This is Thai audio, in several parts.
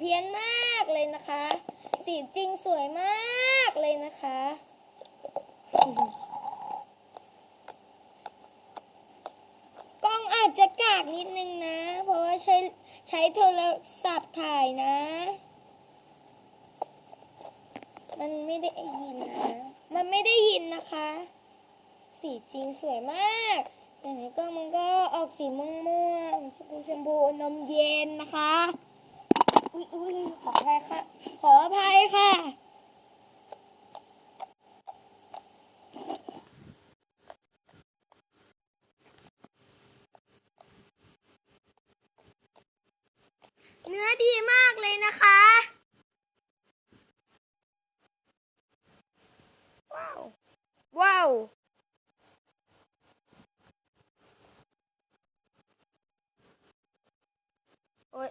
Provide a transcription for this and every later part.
เพี้ยนมากเลยนะคะ สีจริงสวยมากเลยนะคะ กล้องอาจจะกากนิดนึงนะ เพราะว่าใช้ใช้โทรศัพท์ถ่ายนะ มันไม่ได้ยินนะ มันไม่ได้ยินนะคะ สีจริงสวยมากแต่ในกล้องมันก็ออกสีม่วงๆชมพูชมพูนมเย็นนะคะ ขออภัยค่ะ ขออภัยค่ะเนื้อดีมากเลยนะคะ ว้าว ว้าว โอ๊ย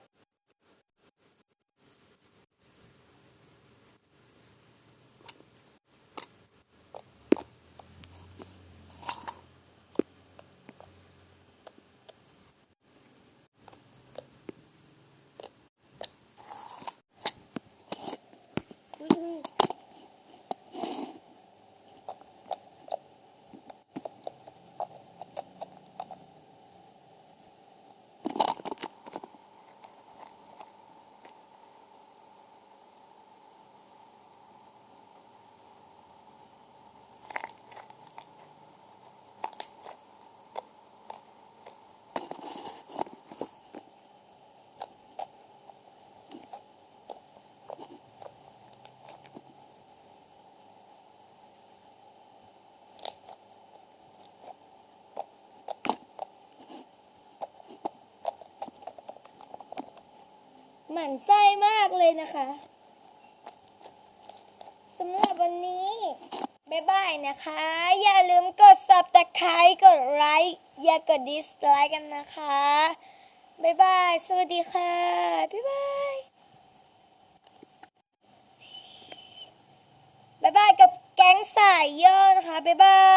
อุ๊ยอุ๊ย หมั่นไส้มากเลยนะคะสำหรับวันนี้ บ๊ายบายนะคะ อย่าลืมกด subscribe กดไลค์อย่ากด dislike กันนะคะ บ๊ายบาย สวัสดีค่ะ บ๊ายบาย บ๊ายบายกับแก๊งสายย่อนะคะ บ๊ายบาย